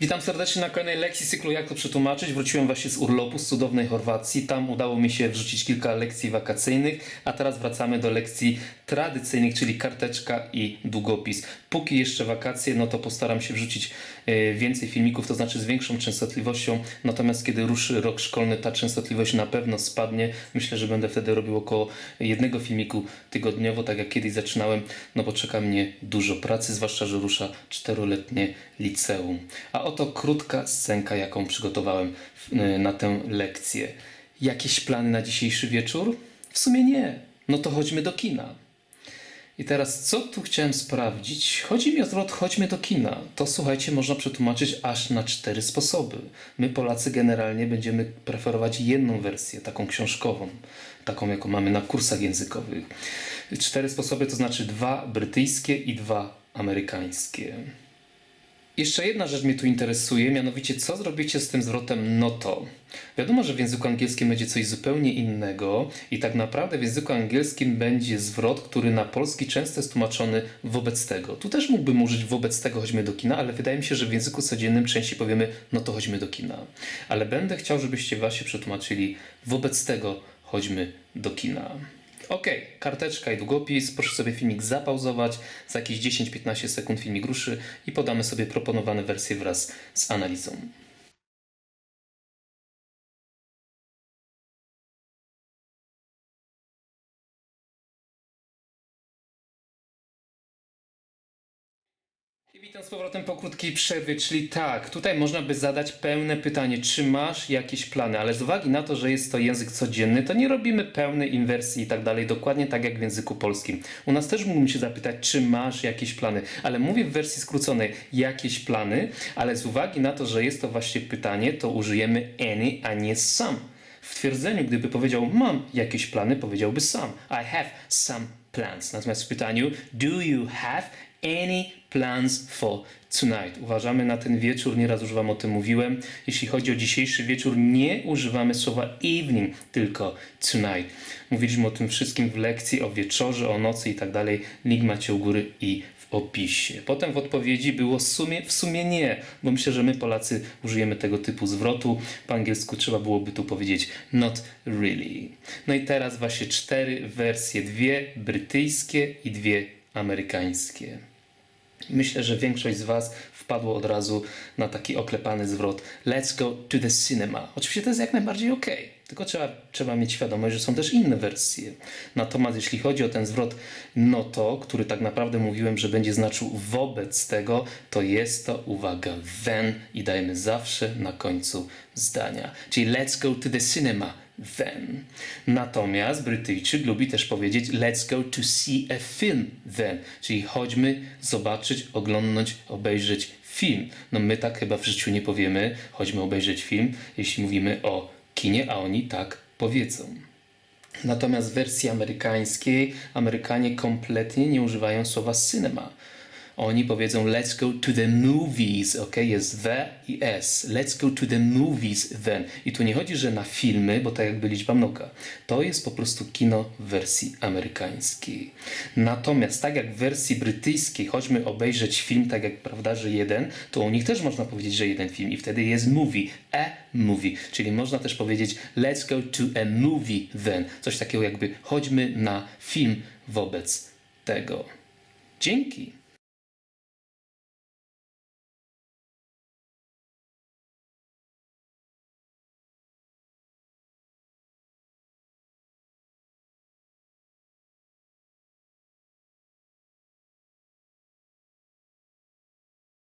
Witam serdecznie na kolejnej lekcji cyklu Jak to przetłumaczyć. Wróciłem właśnie z urlopu z cudownej Chorwacji. Tam udało mi się wrzucić kilka lekcji wakacyjnych, a teraz wracamy do lekcji tradycyjnych, czyli karteczka i długopis. Póki jeszcze wakacje, no to postaram się wrzucić e, więcej filmików, to znaczy z większą częstotliwością. Natomiast kiedy ruszy rok szkolny, ta częstotliwość na pewno spadnie. Myślę, że będę wtedy robił około jednego filmiku tygodniowo, tak jak kiedyś zaczynałem, no bo czeka mnie dużo pracy, zwłaszcza, że rusza czteroletnie liceum. A oto krótka scenka, jaką przygotowałem y, na tę lekcję. Jakieś plany na dzisiejszy wieczór? W sumie nie. No to chodźmy do kina. I teraz, co tu chciałem sprawdzić? Chodzi mi o zwrot chodźmy do kina. To słuchajcie, można przetłumaczyć aż na cztery sposoby. My, Polacy, generalnie będziemy preferować jedną wersję, taką książkową, taką, jaką mamy na kursach językowych. Cztery sposoby to znaczy dwa brytyjskie i dwa amerykańskie. Jeszcze jedna rzecz mnie tu interesuje, mianowicie co zrobicie z tym zwrotem no to? Wiadomo, że w języku angielskim będzie coś zupełnie innego i tak naprawdę w języku angielskim będzie zwrot, który na polski często jest tłumaczony wobec tego. Tu też mógłbym użyć wobec tego chodźmy do kina, ale wydaje mi się, że w języku codziennym częściej powiemy no to chodźmy do kina. Ale będę chciał, żebyście właśnie przetłumaczyli wobec tego chodźmy do kina. Ok, karteczka i długopis. Proszę sobie filmik zapauzować. Za jakieś 10-15 sekund filmik ruszy i podamy sobie proponowane wersje wraz z analizą. Witam z powrotem po krótkiej przerwie, czyli tak, tutaj można by zadać pełne pytanie, czy masz jakieś plany, ale z uwagi na to, że jest to język codzienny, to nie robimy pełnej inwersji i tak dalej, dokładnie tak jak w języku polskim. U nas też mógłbym się zapytać, czy masz jakieś plany, ale mówię w wersji skróconej jakieś plany, ale z uwagi na to, że jest to właśnie pytanie, to użyjemy any, a nie some. W twierdzeniu, gdyby powiedział mam jakieś plany, powiedziałby some. I have some plans. Natomiast w pytaniu do you have any plans for tonight? Uważamy na ten wieczór, nieraz już wam o tym mówiłem. Jeśli chodzi o dzisiejszy wieczór, nie używamy słowa evening, tylko tonight. Mówiliśmy o tym wszystkim w lekcji, o wieczorze, o nocy i tak dalej. Link macie u góry i opisie. Potem w odpowiedzi było w sumie, w sumie nie, bo myślę, że my Polacy użyjemy tego typu zwrotu. Po angielsku trzeba byłoby tu powiedzieć not really. No i teraz właśnie cztery wersje, dwie brytyjskie i dwie amerykańskie. Myślę, że większość z Was wpadło od razu na taki oklepany zwrot Let's go to the cinema. Oczywiście to jest jak najbardziej ok, tylko trzeba, trzeba mieć świadomość, że są też inne wersje. Natomiast jeśli chodzi o ten zwrot no to, który tak naprawdę mówiłem, że będzie znaczył wobec tego, to jest to, uwaga, then i dajemy zawsze na końcu zdania. Czyli let's go to the cinema then. Natomiast Brytyjczyk lubi też powiedzieć let's go to see a film then, czyli chodźmy zobaczyć, oglądnąć, obejrzeć film. No my tak chyba w życiu nie powiemy, chodźmy obejrzeć film, jeśli mówimy o kinie, a oni tak powiedzą. Natomiast w wersji amerykańskiej Amerykanie kompletnie nie używają słowa cinema. Oni powiedzą let's go to the movies, ok? Jest the i s. Let's go to the movies then. I tu nie chodzi, że na filmy, bo tak jakby liczba mnoga. To jest po prostu kino w wersji amerykańskiej. Natomiast tak jak w wersji brytyjskiej, chodźmy obejrzeć film, tak jak prawda, że jeden, to u nich też można powiedzieć, że jeden film i wtedy jest movie, a movie. Czyli można też powiedzieć let's go to a movie then. Coś takiego jakby chodźmy na film wobec tego. Dzięki.